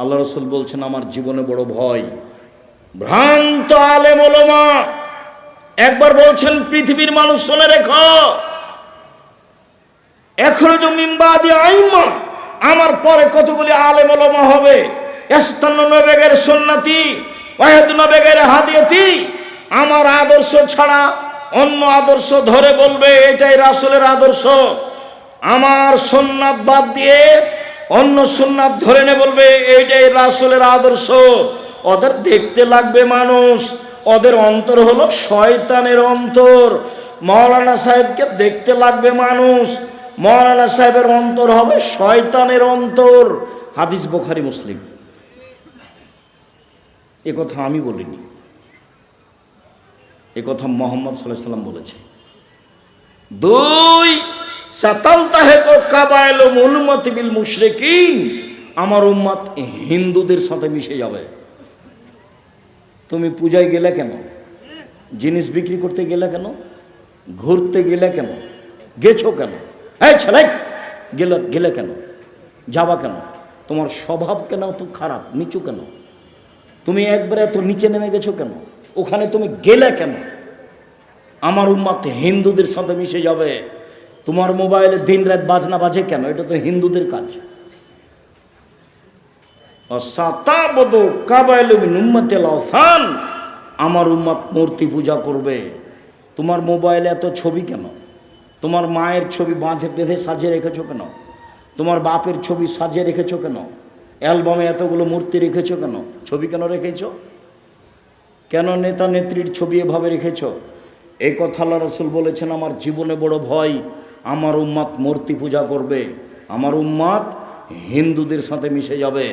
আল্লাহ রসুল বলছেন, আমার জীবনে বড় ভয়। ভ্রান্ত আলেম ওলমা একবার বলছেন, পৃথিবীর মানুষ শুনে রেখো। এখনও যে মিম্বাদি আইমা, আমার পরে কতগুলি আলেম ওলমা হবে? এস্তান্ন নবেগের সন্ন্যাতি ওয়াহেদ নবেগের হাদিয়াতি, আমার আদর্শ ছাড়া অন্য আদর্শ ধরে বলবে, এটাই রাসূলের আদর্শ। আমার সুন্নাত বাদ দিয়ে অন্য সুন্নাত ধরে নে বলবে, এইটাই রাসূলের আদর্শ। ওদের দেখতে লাগবে মানুষ। ওদের অন্তর হলো শয়তানের অন্তর। মৌলানা সাহেবকে দেখতে লাগবে মানুষ। মৌলানা সাহেবের অন্তর হবে শয়তানের অন্তর। হাদিস বোখারি, মুসলিম। এ কথা আমি বলিনি। এ কথা মোহাম্মদ সাল্লাহ সাল্লাম বলেছে। দুই আমার উম্মত হিন্দুদের সাথে মিশে যাবে। তুমি পূজায় গেলে কেন? জিনিস বিক্রি করতে গেলে কেন? ঘুরতে গেলে কেন? গেছো কেন? এই ছেলে, গেলে গেলে কেন? যাবা কেন? তোমার স্বভাব কেন তো খারাপ? নিচু কেন? তুমি একবারে এত নিচে নেমে গেছো কেন? ওখানে তুমি গেলে কেন? আমার উম্মাত হিন্দুদের সাথে মিশে যাবে। তোমার মোবাইলে দিন রাত বাজনা বাজে কেন? এটা তো হিন্দুদের কাজ। আমার উম্মাত মূর্তি পূজা করবে। তোমার মোবাইলে এত ছবি কেন? তোমার মায়ের ছবি বাঁধে, বেঁধে, সাজিয়ে রেখেছো কেন? তোমার বাপের ছবি সাজিয়ে রেখেছো কেন? অ্যালবামে এতগুলো মূর্তি রেখেছো কেন? ছবি কেন রেখেছো? কেন নেতা নেত্রীর ছবি এভাবে রেখেছ? এই কথা আল্লাহ রসুল বলেছেন, আমার জীবনে বড় ভয় আমার উম্মাত মূর্তি পূজা করবে, আমার উম্মাত হিন্দুদের সাথে মিশে যাবে।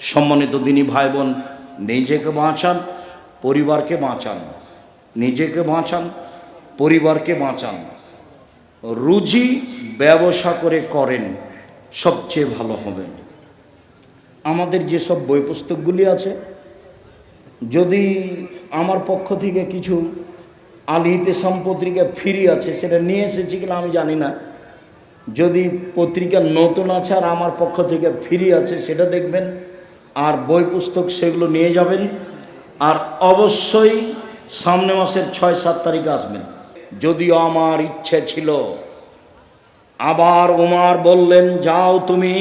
সম্মানিত দিনী ভাই বোন নিজেকে বাঁচান, পরিবারকে বাঁচান। নিজেকে বাঁচান, পরিবারকে বাঁচান। রুজি ব্যবসা করে করেন, সবচেয়ে ভালো হবে। আমাদের যেসব বই পুস্তকগুলি আছে, যদি আমার পক্ষ থেকে কিছু আলিহিতে সম্পত্রিকা ফ্রি আছে, সেটা নিয়ে এসেছি কিনা আমি জানি না। যদি পত্রিকা নতুন আছে আর আমার পক্ষ থেকে ফ্রি আছে, সেটা দেখবেন। আর বই পুস্তক সেগুলো নিয়ে যাবেন। আর অবশ্যই সামনে মাসের ছয় সাত তারিখে আসবেন। যদিও আমার ইচ্ছে ছিল। আবার উমার বললেন, যাও তুমি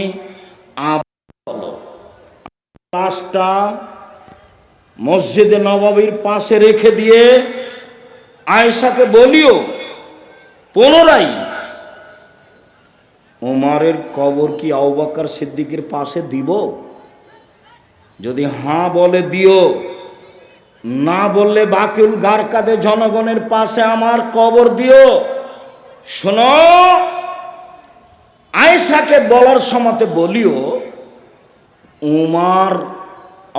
মসজিদে নবাবির পাশে রেখে দিয়ে আয়েশাকে বলিও, পুনরায় ওমারের কবর কি আউবাক্কার সিদ্দিকের পাশে দিব? যদি হাঁ বলে দিও, না বললে বাকিউল গারকাদে জনগণের পাশে আমার কবর দিও। শোনো, আয়েশাকে বলার সময়তে বলিও, উমার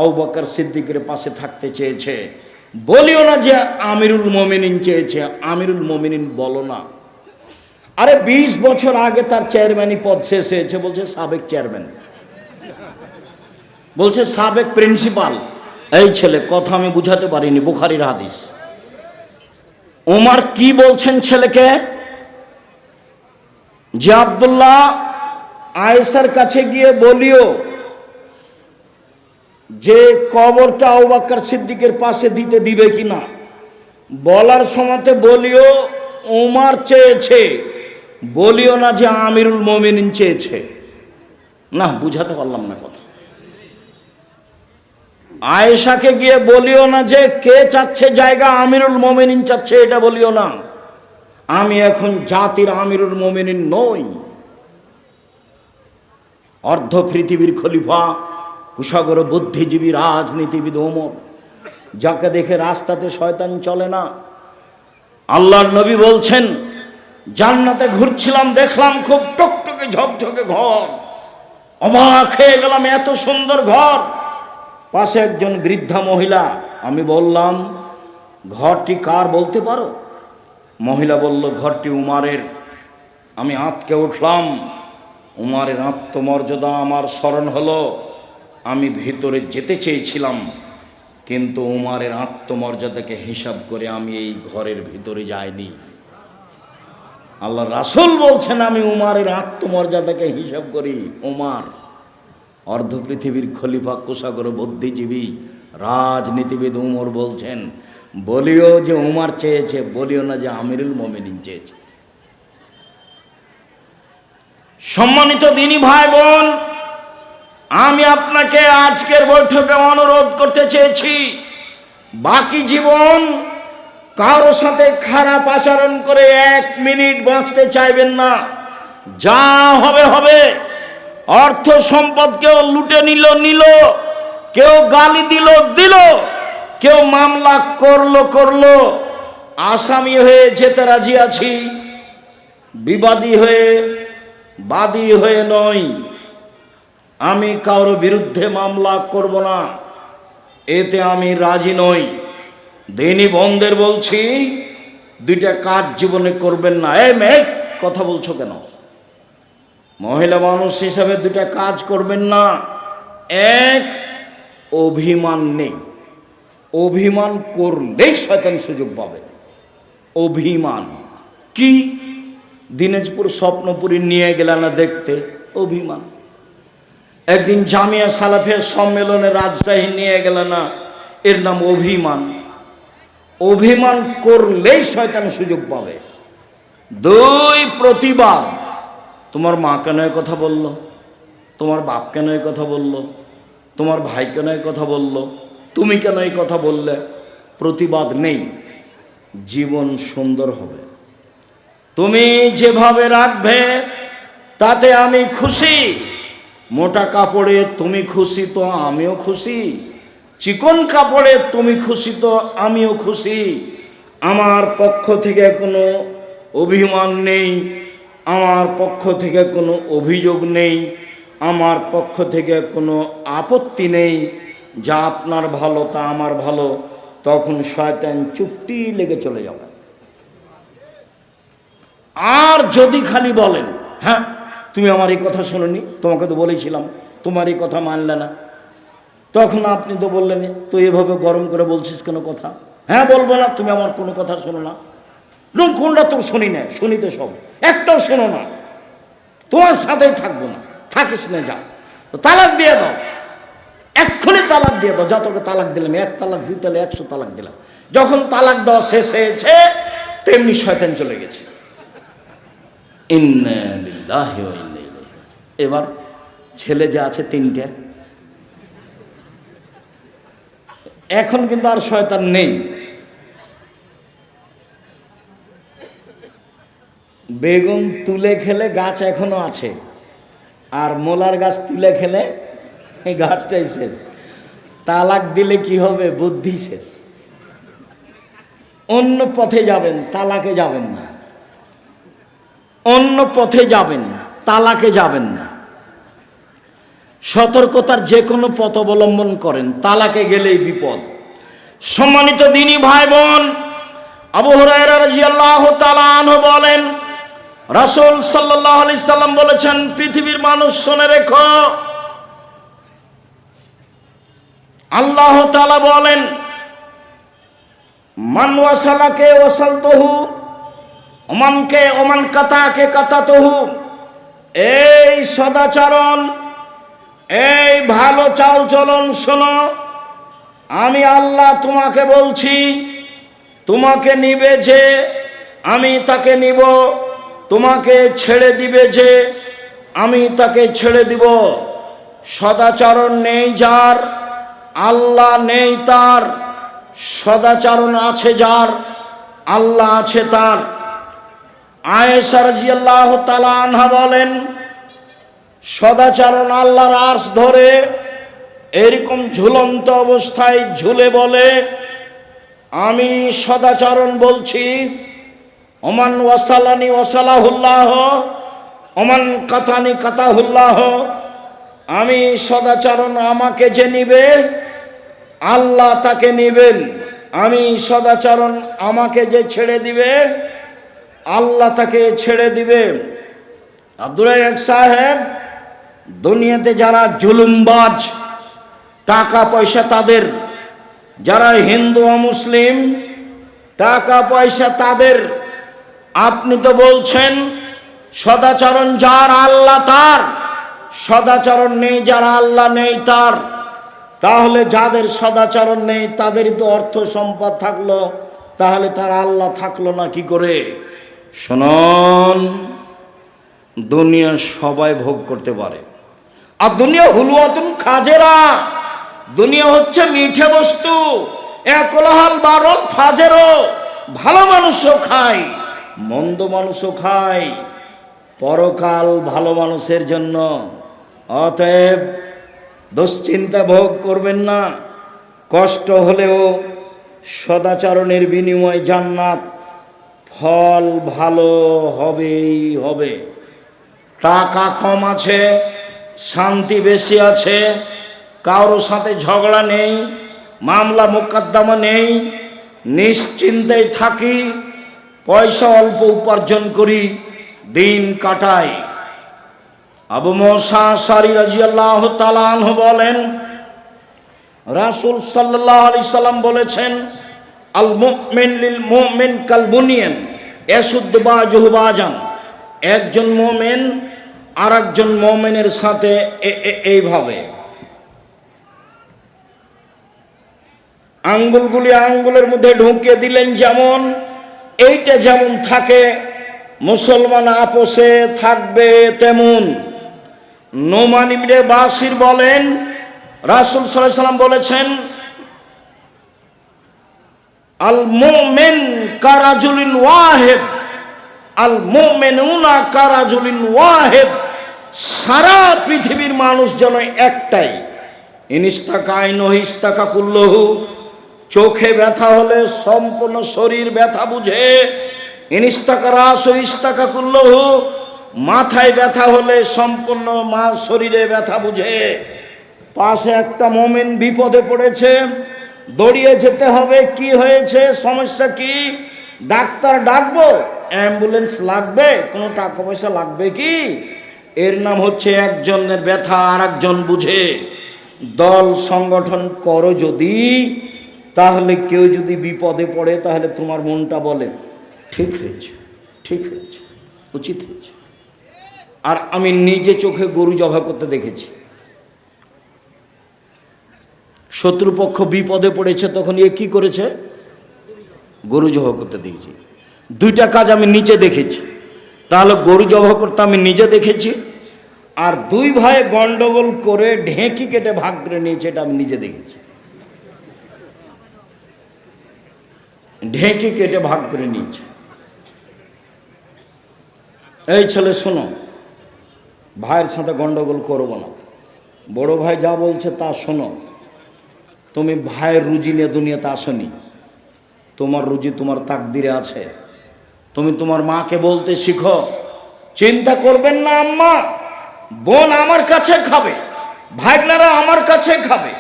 আউবাকার সিদ্দিকের পাশে থাকতে চেয়েছে। বলিও না যে আমিরুল মমিনিন চেয়েছে, আমিরুল মমিনিন বলো না। আরে ২০ বছর আগে তার চেয়ারম্যানই পদ শেষ হয়েছে, বলছে সাবেক চেয়ারম্যান। বলছে সাবেক প্রিন্সিপাল। এই ছেলে, কথা আমি বুঝাতে পারিনি, বুখারির হাদিস। ওমার কি বলছেন ছেলেকে? যে আবদুল্লাহ আয়েসার কাছে গিয়ে বলিও যে কবরটা আউবাক্কার সিদ্দিকের পাশে দিতে দিবে কি না বলার সময়তে বলিও ওমার চেয়েছে, বলিও না যে আমিরুল মমিনিন চেয়েছে। না, বুঝাতে পারলাম না কথা। আয়েশাকে গিয়ে বলিও না যে কে চাচ্ছে জায়গা আমিরুল মমিনিন চাচ্ছে, এটা বলিও না। আমি এখন জাতির আমিরুল মমিনিন নই। অর্ধ পৃথিবীর খলিফা কুশাগর বুদ্ধিজীবী রাজনীতিবিদ ওমর, যাকে দেখে রাস্তাতে শয়তান চলে না। আল্লাহর নবী বলছেন, জান্নাতে ঘুরছিলাম, দেখলাম খুব টকটকে ঝকঝকে ঘর। অবাক হয়ে গেলাম, এত সুন্দর ঘর। পাশে একজন বৃদ্ধা মহিলা, আমি বললাম, ঘরটি কার বলতে পারো? মহিলা বলল, ঘরটি উমারের। আমি আঁতকে উঠলাম। উমারের আত্মমর্যাদা আমার স্মরণ হলো। আমি ভেতরে যেতে চেয়েছিলাম, কিন্তু উমারের আত্মমর্যাদাকে হিসাব করে আমি এই ঘরের ভিতরে যাইনি। আল্লাহ রাসুল বলছেন, আমি উমারের আত্মমর্যাদাকে হিসাব করি। উমার, অর্ধ পৃথিবীর খলিফা কোষাগর বুদ্ধিজীবী, রাজনীতিবিদ উমর বলছেন, বলিও যে উমার চেয়েছে, বলিও না যে আমিরুল মোমিনিন চেয়েছে। সম্মানিত দিনী ভাই বোন আমি আপনাকে আজকের বৈঠকে অনুরোধ করতে চেয়েছি। বাকি জীবন কারও সাথে খারাপ আচরণ করে এক মিনিট বাঁচতে চাইবেন না। যা হবে হবে। অর্থ সম্পদ কেউ লুটে নিল নিল। কেউ গালি দিল দিল। কেউ মামলা করল করল। আসামি হয়ে যেতে রাজি আছি। বিবাদী হয়ে বাদী হয়ে নয় আমি কারোর বিরুদ্ধে মামলা করব না। এতে আমি রাজি নই। দিনী বন্ধের বলছি, দুইটা কাজ জীবনে করবেন না। এ মেঘ কথা বলছো কেন? মহিলা মানুষ হিসাবে দুটা কাজ করবেন না। এক, অভিমান নেই। অভিমান করলেই শয়তান সুযোগ পাবে। অভিমান। কি? দিনাজপুর স্বপ্নপুরী নিয়ে গেলে না দেখতে? অভিমান। একদিন জামিয়া সালাফের সম্মেলনে রাজশাহী নিয়ে গেল না, এর নাম অভিমান। অভিমান করলেই শয়তান সুযোগ পাবে। দুই প্রতিবাদ। তোমার মা কেন কথা বলল? তোমার বাপ কেন কথা বলল? তোমার ভাই কেন কথা বলল? তুমি কেন এই কথা বললে? প্রতিবাদ নেই। জীবন সুন্দর হবে। তুমি যেভাবে রাখবে, তাতে আমি খুশি। মোটা কাপড়ে তুমি খুশি তো আমিও খুশি। চিকন কাপড়ে তুমি খুশি তো আমিও খুশি। আমার পক্ষ থেকে কোনো অভিমান নেই। আমার পক্ষ থেকে কোনো অভিযোগ নেই। আমার পক্ষ থেকে কোনো আপত্তি নেই। যা আপনার ভালো, তা আমার ভালো। তখন শয়তান চুপটি লেগে চলে যাবে। আর যদি খালি বলেন হ্যাঁ? তুমি আমার এই কথা শোনোনি, তোমাকে তো বলেছিলাম, তোমার এই কথা মানলে না। তখন আপনি তো বললেন, তো এভাবে গরম করে বলছিস কোনো কথা? হ্যাঁ বলব না, তুমি আমার কোনো কথা শোনো না। কোনটা তোর শুনি না, শুনি তো সব। একটাও শোনো না। তোমার সাথেই থাকব না, থাকিস না, যা। তালাক দিয়ে দাও। এক্ষুনি তালাক দিয়ে দাও যা তোকে তালাক দিলাম, এক তালাক, দুই তালাক, একশো তালাক দিলাম। যখন তালাক দেওয়া শেষ হয়েছে, তেমনি শয়তান চলে গেছে। ইন্না এবার ছেলে যে আছে তিনটে। এখন কিন্তু আর শয়তান নেই। বেগুন তুলে খেলে গাছ এখনও আছে, আর মোলার গাছ তুলে খেলে এই গাছটাই শেষ। তালাক দিলে কি হবে? বুদ্ধি শেষ। অন্য পথে যাবেন, তালাকে যাবেন না। অন্য পথে যাবেন, তালাকে যাবেন না। সতর্কতার যে কোনো পথ অবলম্বন করেন, তালাকে গেলেই বিপদ। সম্মানিত দিনী ভাই বোন আবু বলেন, রাসূল সাল্লাম বলেছেন, পৃথিবীর মানুষ শুনে রেখো। আল্লাহ তাআলা বলেন, মান ওয়াসালাকে ওয়াসালতুহু, ওমানকে ওমান কাতাকে কাতা তহু এই সদাচরণ এই ভালো চাল চলন শোনো। আমি আল্লাহ তোমাকে বলছি, তোমাকে নিবে যে, আমি তাকে নিব, তোমাকে ছেড়ে দিবে যে, আমি তাকে ছেড়ে দিব। সদাচরণ নেই যার, আল্লাহ নেই তার, সদাচরণ আছে যার, আল্লাহ আছে তার। আয়েশা রাজিয়াল্লাহ তালা আনহা বলেন সদাচরণ আল্লাহর আর্স ধরে এরকম ঝুলন্ত অবস্থায় ঝুলে বলে, আমি সদাচরণ বলছি, ওমান ওয়াসালানি ওয়াসালাহুল্লাহ, ওমান কাতানি কাতাহুল্লাহ, আমি সদাচরণ আমাকে যে নিবে, আল্লাহ তাকে নিবেন। আমি সদাচরণ আমাকে যে ছেড়ে দিবে, আল্লাহ তাকে ছেড়ে দিবে। আব্দুল সাহেব দুনিয়াতে যারা জুলুমবাজ টাকা পয়সা তাদের, যারা হিন্দু ও মুসলিম টাকা পয়সা তাদের, আপনি তো বলছেন, সদাচরণ যার আল্লাহ তার, সদাচরণ নেই যারা আল্লাহ নেই তার। তাহলে যাদের সদাচরণ নেই, তাদেরই তো অর্থ সম্পদ থাকল, তাহলে তার আল্লাহ থাকল না কি করে? শোনন, দুনিয়া সবাই ভোগ করতে পারে। আর দুনিয়া হুলুয়াতুন খাজেরা। দুনিয়া হচ্ছে মিঠে বস্তু, একলাহাল বারল ফাজেরও। ভালো মানুষও খায়, মন্দ মানুষও খায়। পরকাল ভালো মানুষের জন্য। অতএব দুশ্চিন্তা ভোগ করবেন না। কষ্ট হলেও সদাচরণের বিনিময় জান্নাত ফল ভালো হবেই হবে। টাকা কম আছে শান্তি বেশি আছে, কারোর সাথে ঝগড়া নেই, মামলা মোকদ্দমা নেই নিশ্চিন্তায় থাকি, পয়সা অল্প উপার্জন করি, দিন কাটাই। আবু মোসা সারি রাজিয়াল্লাহ বলেন, রাসুল সাল্লাহ আলি সাল্লাম বলেছেন, আল মুমিন লিল মুমিন কাল বুনিয়ান এসুদ্দ বা একজন মোমেন আর একজন মোমেনের সাথে এইভাবে। আঙ্গুলগুলি আঙ্গুলের মধ্যে ঢুকিয়ে দিলেন যেমন, এইটা যেমন থাকে, মুসলমান আপোষে থাকবে তেমন। নোমান ইবনে বাসির বলেন, রাসুল সাল্লাম বলেছেন, আল মোমেন কারাজুলিন ওয়াহেদ, আল মোমেনুনা কারাজুলিন ওয়াহেদ। সারা পৃথিবীর মানুষ যেন একটাই। ইনিস্তাকা আইনহ ইস্তাকা কুল্লহু চোখে ব্যথা হলে সম্পূর্ণ শরীর ব্যথা বুঝে। ইনিস্তাকা রাস কুল্লহু মাথায় ব্যথা হলে সম্পূর্ণ মা শরীরে ব্যথা বুঝে। পাশে একটা মোমেন বিপদে পড়েছে। দড়িয়ে যেতে হবে, কি হয়েছে, সমস্যা কি? ডাক্তার ডাকবো, অ্যাম্বুলেন্স লাগবে, কোনো টাকা পয়সা লাগবে কি? এর নাম হচ্ছে একজনের ব্যথা আর একজন বুঝে। দল সংগঠন করো যদি, তাহলে কেউ যদি বিপদে পড়ে, তাহলে তোমার মনটা বলে, ঠিক হয়েছে ঠিক হয়েছে, উচিত হয়েছে। আর আমি নিজে চোখে গরু জবা করতে দেখেছি। শত্রুপক্ষ বিপদে পড়েছে, তখন এ কি করেছে? গরু জবাহ করতে দেখেছি। দুইটা কাজ আমি নিচে দেখেছি। তাহলে গরু জবাহ করতে আমি নিজে দেখেছি, আর দুই ভাই গন্ডগোল করে ঢেঁকি কেটে ভাগ করে নিয়েছে, এটা আমি নিজে দেখেছি। ঢেঁকি কেটে ভাগ করে নিয়েছে। এই ছেলে, শোনো, ভাইয়ের সাথে গন্ডগোল করব না। বড় ভাই যা বলছে তা শোনো। তুমি ভাইয়ের রুজি নিয়ে দুনিয়াতে আসনি। তোমার রুজি তোমার তাকদিরে আছে। তুমি তোমার মাকে বলতে শিখো। চিন্তা করবেন না, আম্মা। বোন আমার কাছে খাবে, ভাগনারা আমার কাছে খাবে,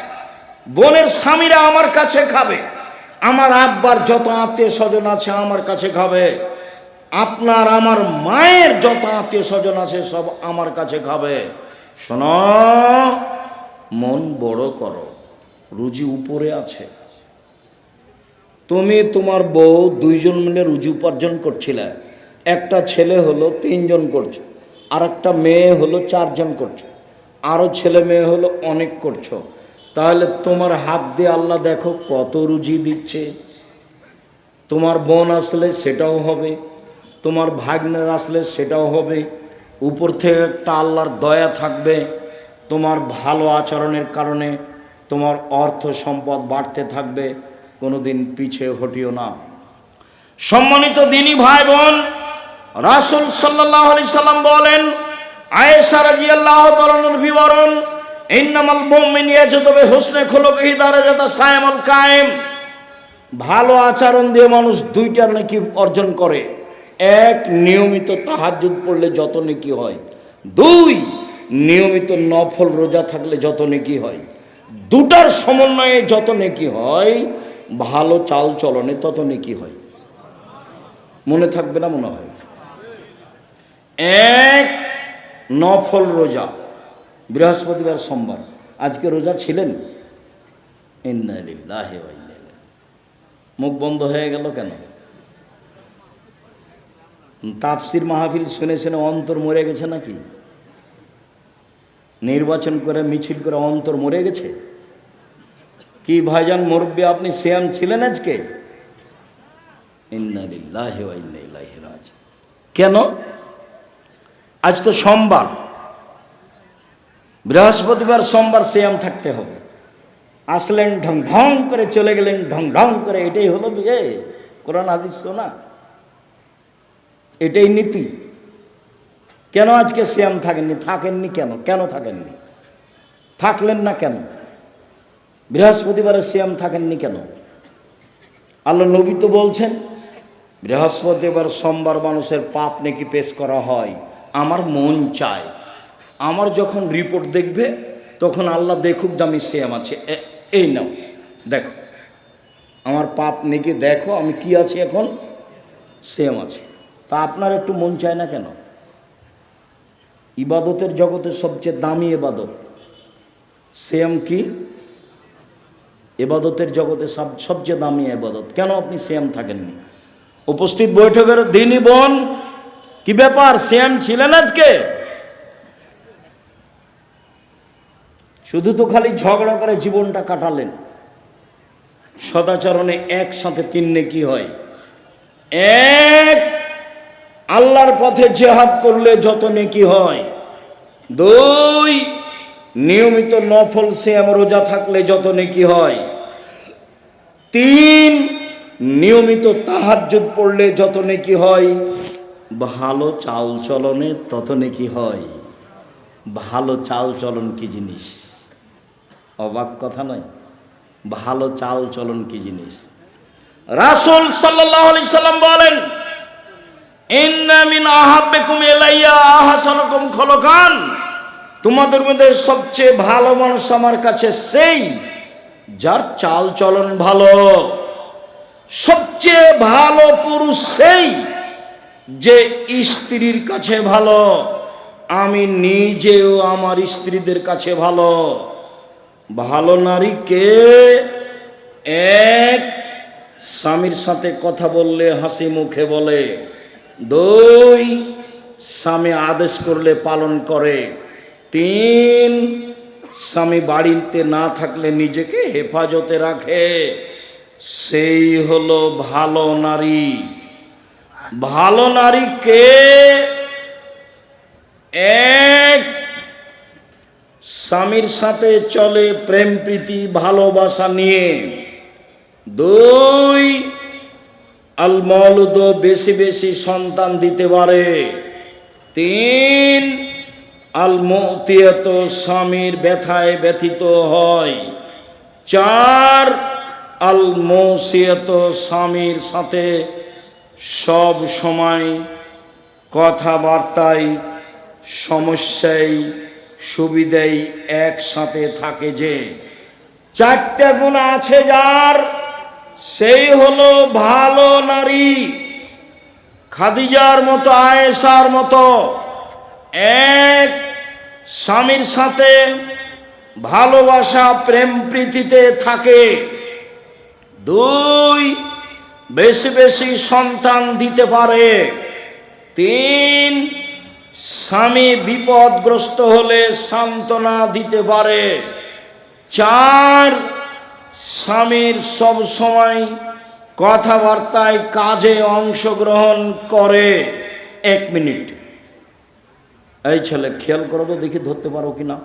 বোনের স্বামীরা আমার কাছে খাবে, আমার আব্বার যত আত্মীয় স্বজন আছে আমার কাছে খাবে, আপনার আমার মায়ের যত আত্মীয় স্বজন আছে সব আমার কাছে খাবে। শোনো, মন বড় করো, রুজি উপরে আছে। তুমি তোমার বউ দুইজন মিলে রুজি উপার্জন করছিলে। একটা ছেলে হলো তিনজন করছ আর একটা মেয়ে হলো চারজন করছ আরও ছেলে মেয়ে হলো অনেক করছ। তাহলে তোমার হাত দিয়ে আল্লাহ দেখো কত রুজি দিচ্ছে। তোমার বোন আসলে সেটাও হবে, তোমার ভাগ্নের আসলে সেটাও হবে। উপর থেকে একটা আল্লাহর দয়া থাকবে, তোমার ভালো আচরণের কারণে তোমার অর্থ সম্পদ বাড়তে থাকবে। কোনোদিন পিছে হটিও না। সম্মানিত দিনী ভাই বোন রাসুল সাল্লাহ আলি সাল্লাম বলেন, আয়েশা রাজিয়াল্লাহ তালানোর বিবরণ, ইন্নামাল মুমিন ইয়াজুদবে হুসনে খুলুকহি দারাজাতা সায়ামাল কায়েম। ভালো আচরণ দিয়ে মানুষ দুইটা নাকি অর্জন করে। এক, নিয়মিত তাহাজ্জুদ পড়লে যত নেকি হয়। দুই, নিয়মিত নফল রোজা থাকলে যত নেকি হয়। দুটার সমন্বয়ে যত নেকি হয় ভালো চাল চলনে তত নেকি হয়? মনে থাকবে না মনে হয়? এক, নফল রোজা। বৃহস্পতিবার সোমবার। আজকে রোজা ছিলেন? মুখ বন্ধ হয়ে গেল কেন? তাফসির মাহফিল শুনে শুনে অন্তর মরে গেছে নাকি? নির্বাচন করে মিছিল করে অন্তর মরে গেছে? কি ভাইজান মুরব্বী, আপনি শ্যাম ছিলেন আজকে? কেন? আজ তো সোমবার। বৃহস্পতিবার সোমবার শ্যাম থাকতে হবে। আসলেন ঢং ঢং করে চলে গেলেন, ঢং ঢং করে, এটাই হলো বিয়ে কোরআন হাদিস না এটাই নীতি। কেন আজকে শ্যাম থাকেননি? থাকেননি কেন? কেন থাকেননি? থাকলেন না কেন? বৃহস্পতিবারে শ্যাম থাকেননি কেন? আল্লাহ নবী তো বলছেন, বৃহস্পতিবার সোমবার মানুষের পাপ নাকি পেশ করা হয়, আমার মন চায়। আমার যখন রিপোর্ট দেখবে, তখন আল্লাহ দেখুক যে আমি শ্যাম আছে। এই নাও, দেখো। আমার পাপ নাকি দেখো, আমি কি আছি এখন? সেম আছে। তা আপনার একটু মন চায় না কেন? ইবাদতের জগতের সবচেয়ে দামি এবাদত সেম কি? এবাদতের জগতে সব, সবচেয়ে দামি এবাদত কেন আপনি সেম থাকেননি? উপস্থিত বৈঠকের দিনই বোন। কি ব্যাপার? সেম ছিলেন আজকে? শুধু তো খালি ঝগড়া করে জীবনটা কাটালেন। সদাচরণে একসাথে তিন কি হয়? এক, আল্লাহর পথে জেহাদ করলে যত নেকি হয়। দুই নিয়মিত নফল শ্যাম রোজা থাকলে যত নেকি হয়। তিন, নিয়মিত তাহাজ্জুদ পড়লে যত নেকি হয়, ভালো চাল চলনে তত নেকি হয়। ভালো চাল চলন কি জিনিস? অবাক কথা নয়। ভালো চাল চলন কি জিনিস? রাসূল সাল্লাম বলেন, ইন্না মিন আহাব্বিকুম ইলাইয়া আহসানুকুম খলকান। তোমাদের মধ্যে সবচেয়ে ভালো মানুষ আমার কাছে সেই, যার চাল চলন ভালো। সবচেয়ে ভালো পুরুষ সেই, যে স্ত্রীর কাছে ভালো। আমি নিজেও আমার স্ত্রীদের কাছে ভালো। ভালো নারীকে এক স্বামীর সাথে কথা বললে হাসি মুখে বলে। দুই, স্বামী আদেশ করলে পালন করে। তিন স্বামী বাড়িতে না থাকলে নিজেকে হেফাজতে রাখে। সেই হলো ভালো নারী। ভালো নারীকে এক স্বামীর সাথে চলে প্রেম, প্রীতি, ভালোবাসা নিয়ে। দুই, আল মৌলুদ বেশি বেশি সন্তান দিতে পারে। তিন আল মতিয়াত স্বামীর ব্যথায় ব্যথিত হয়। চার আল মৌসিয়ত স্বামীর সাথে সব সময় কথাবার্তায়, সমস্যায় সুবিধাই একসাথে থাকে যে। চারটা গুণ আছে যার, সেই হলো ভালো নারী। খাদিজার মতো, আয়েশার মতো এক স্বামীর সাথে ভালোবাসা, প্রেম প্রীতিতে থাকে। দুই, বেশি বেশি সন্তান দিতে পারে। তিন, স্বামী বিপদগ্রস্ত হলে সান্ত্বনা দিতে পারে। চার, স্বামীর সব সময় কথাবার্তায় কাজে অংশগ্রহণ করে। এক মিনিট। এই ছেলে খেয়াল করো তো, দেখি ধরতে পারো কি না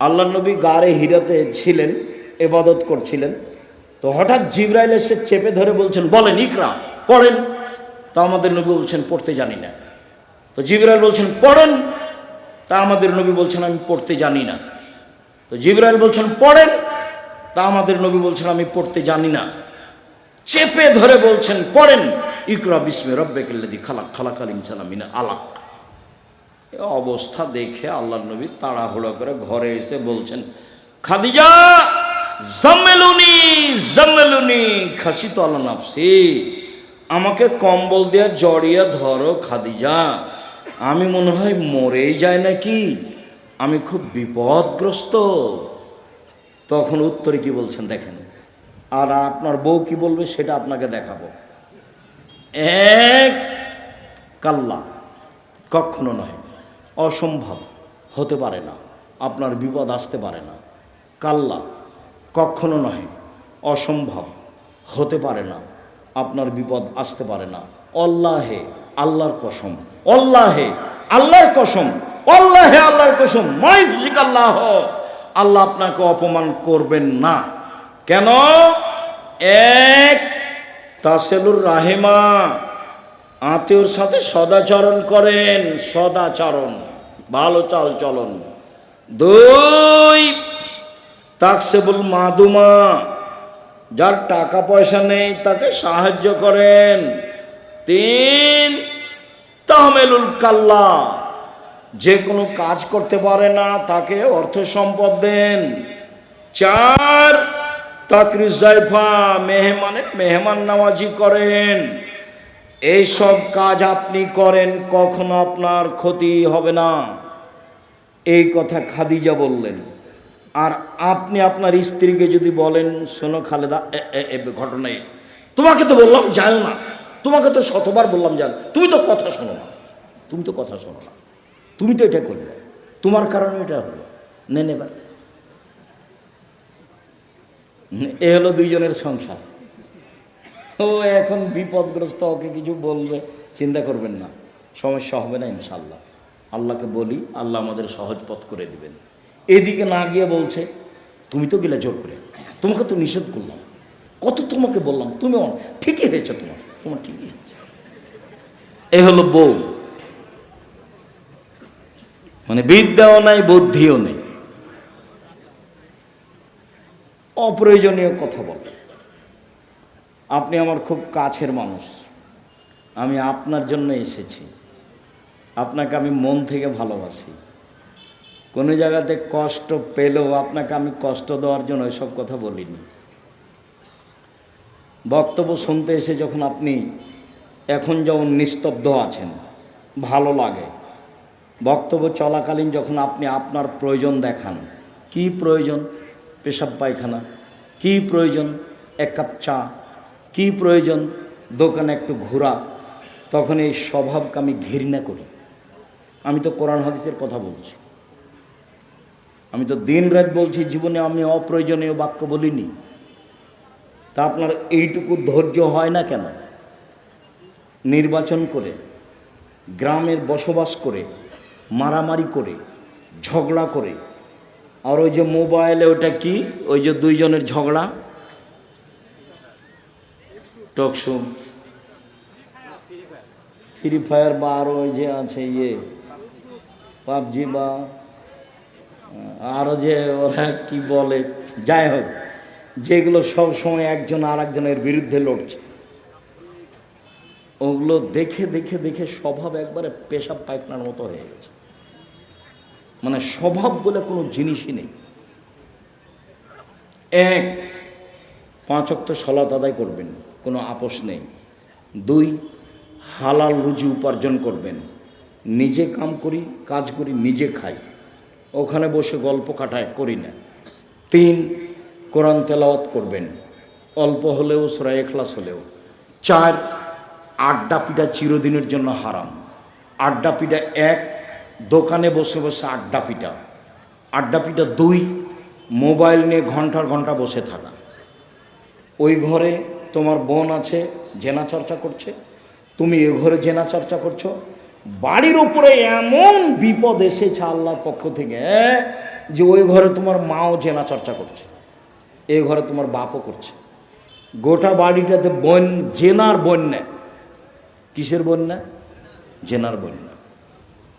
আল্লাহ নবী গাড়ে হিরাতে ছিলেন, এবাদত করছিলেন। তো হঠাৎ জিব্রাইল এসে চেপে ধরে বলছেন, বলেন, ইকরা, পড়েন। তা আমাদের নবী বলছেন, পড়তে জানি না। তো জিব্রাইল বলছেন, পড়েন। তা আমাদের নবী বলছেন, আমি পড়তে জানি না। তো জিব্রাইল বলছেন, পড়েন। তা আমাদের নবী বলছেন, আমি পড়তে জানি না। চেপে ধরে বলছেন, পড়েন। ইকরা বিস্মে রব্বে কেল্লাদি খালাক খালাক আলিম সালামিনা আলাক। অবস্থা দেখে আল্লাহ নবী তাড়াহুড়ো করে ঘরে এসে বলছেন, খাদিজা, জামেলুনি জামেলুনি খাসি তো আল্লাহ নাফসি, আমাকে কম্বল দিয়ে জড়িয়ে ধরো খাদিজা। আমি মনে হয় মরেই যায় নাকি? আমি খুব বিপদগ্রস্ত। তখন উত্তরে কি বলছেন দেখেন, আর আপনার বউ কি বলবে সেটা আপনাকে দেখাবো। এক কাল্লা, কখনো নয়। অসম্ভব হতে পারে না, আপনার বিপদ আসতে পারে না। কাল্লা, কখনো নহে, অসম্ভব হতে পারে না, আপনার বিপদ আসতে পারে না। অল্লাহে আল্লাহর কসম, অল্লাহে আল্লাহর কসম, অল্লাহে আল্লাহর কসম, মাই আল্লাহ। আল্লাহ আপনাকে অপমান করবেন না। কেন? এক, তাসেলুর রাহেমা, আত্মীয়র সাথে সদাচরণ করেন, সদাচরণ। ভালো চাল চলন। দুই, তাকসেবুল মাদুমা, যার টাকা পয়সা নেই তাকে সাহায্য করেন। তিন, তাহমেলুল কাল্লা, যে কোনো কাজ করতে পারে না তাকে অর্থ সম্পদ দেন। চার তাকরি জাইফা মেহমানের মেহমান নামাজি করেন। এইসব কাজ আপনি করেন, কখনো আপনার ক্ষতি হবে না। এই কথা খাদিজা বললেন। আর আপনি আপনার স্ত্রীকে যদি বলেন, শোনো খালেদা ঘটনায় তোমাকে তো বললাম যাও না। তোমাকে তো শতবার বললাম যাও তুমি তো কথা শোনো না। তুমি তো কথা শোনো না। তুমি তো এটা করলে। তোমার কারণে এটা হলো। নে এ হলো দুইজনের সংসার। ও এখন বিপদগ্রস্ত, ওকে কিছু বলবে, চিন্তা করবেন না। সমস্যা হবে না ইনশাল্লাহ আল্লাহকে বলি, আল্লাহ আমাদের সহজ পথ করে দিবেন। এদিকে না গিয়ে বলছে, তুমি তো গেলে জোর করে। তোমাকে তো নিষেধ করলাম। কত তোমাকে বললাম, তুমি ঠিকই হয়েছে তোমার তোমার ঠিকই হয়েছে। এ হলো বউ। মানে বিদ্যাও নাই, বুদ্ধিও নেই। অপ্রয়োজনীয় কথা বলে। আপনি আমার খুব কাছের মানুষ। আমি আপনার জন্য এসেছি। আপনাকে আমি মন থেকে ভালোবাসি। কোনো জায়গাতে কষ্ট পেলেও আপনাকে আমি কষ্ট দেওয়ার জন্য এসব কথা বলিনি। বক্তব্য শুনতে এসে যখন আপনি এখন যেমন নিস্তব্ধ আছেন, ভালো লাগে। বক্তব্য চলাকালীন যখন আপনি আপনার প্রয়োজন দেখান, কি প্রয়োজন? পেশাব পায়খানা। কি প্রয়োজন? এক কাপ চা। কি প্রয়োজন? দোকানে একটু ঘোরা। তখন এই স্বভাবকে আমি ঘৃণা করি। আমি তো কোরআন হাদিসের কথা বলছি। আমি তো দিন রাত বলছি, জীবনে আমি অপ্রয়োজনীয় বাক্য বলিনি। তা আপনার এইটুকু ধৈর্য হয় না কেন? নির্বাচন করে, গ্রামের বসবাস করে, মারামারি করে, ঝগড়া করে। আর ওই যে মোবাইলে ওটা কি? ওই যে দুইজনের ঝগড়া? টকশো ফ্রি ফায়ার বা আরও যে আছে ইয়ে পাবজি বা আরও যে ওরা কি বলে, যাই হোক, যেগুলো সব সময় একজন আর একজনের বিরুদ্ধে লড়ছে। ওগুলো দেখে দেখে দেখে স্বভাব একবারে পেশাব পায়খানার মতো হয়ে গেছে। মানে স্বভাব বলে কোনো জিনিসই নেই। এক, পাঁচ অক্ত সলাত আদায় করবেন। কোনো আপোষ নেই। দুই, হালাল রুজি উপার্জন করবেন। নিজে কাম করি, কাজ করি, নিজে খাই। ওখানে বসে গল্প কাটায়, করি না। তিন, কোরআন তেলাওয়াত করবেন। অল্প হলেও, সোরা এখলাস হলেও। চার, আড্ডা পিঠা চিরদিনের জন্য হারাম। আড্ডা পিঠা এক, দোকানে বসে বসে আড্ডা পিঠা আড্ডা পিঠা দুই, মোবাইল নিয়ে ঘণ্টার ঘণ্টা বসে থাকা। ওই ঘরে তোমার বোন আছে, জেনা চর্চা করছে, তুমি এ ঘরে জেনা চর্চা করছ, বাড়ির উপরে এমন বিপদ এসেছে আল্লাহর পক্ষ থেকে, যে ওই ঘরে তোমার মাও জেনা চর্চা করছে, এ ঘরে তোমার বাপও করছে। গোটা বাড়িটাতে বন, জেনার বন্যা কিসের বন্যা জেনার বন্যা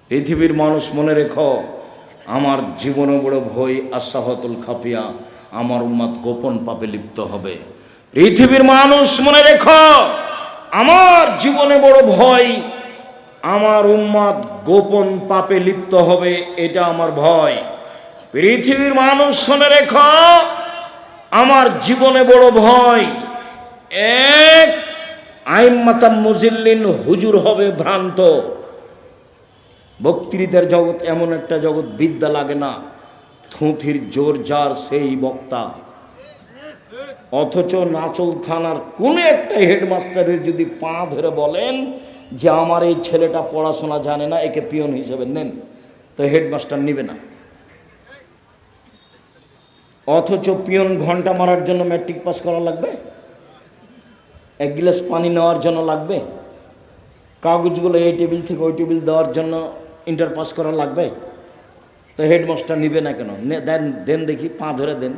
পৃথিবীর মানুষ মনে রেখো, আমার জীবনে বড় ভয় আশাহতুল খাফিয়া, আমার উম্মাদ গোপন পাপে লিপ্ত হবে। পৃথিবীর মানুষ মনে রেখো, আমার জীবনে বড় ভয়, আমার উম্মাদ গোপন পাপে লিপ্ত হবে, এটা আমার ভয়। পৃথিবীর মানুষ শুনে রেখো, আমার জীবনে বড় ভয়। এক, আইম্মাতাম মুজিল্লিন, হুজুর হবে ভ্রান্ত। বক্তৃতার জগৎ এমন একটা জগৎ, বিদ্যা লাগে না। থুঁথির জোর যার সেই বক্তা। অথচ নাচল থানার কোনো একটা হেডমাস্টারের যদি পা ধরে বলেন যে আমার এই ছেলেটা পড়াশোনা জানে না, একে পিয়ন হিসেবে নেন। তো হেডমাস্টার নিবে না। অথচ পিয়ন ঘণ্টা মারার জন্য ম্যাট্রিক পাস করা লাগবে? এক গিলাস পানি নেওয়ার জন্য লাগবে? কাগজগুলো এই টেবিল থেকে ওই টেবিল দেওয়ার জন্য ইন্টার পাস করা লাগবে? তো হেডমাস্টার নিবে না কেন? দেন দেন দেখি, পা ধরে দেন।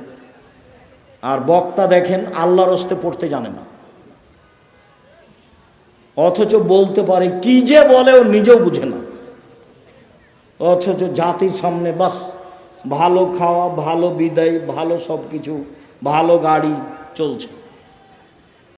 আর বক্তা দেখেন আল্লাহর হস্তে পড়তে জানে না। অথচ বলতে পারে, কি যে বলে ও নিজেও বুঝে না। অথচ জাতির সামনে বাস, ভালো খাওয়া, ভালো বিদায়, ভালো সব কিছু ভালো গাড়ি চলছে।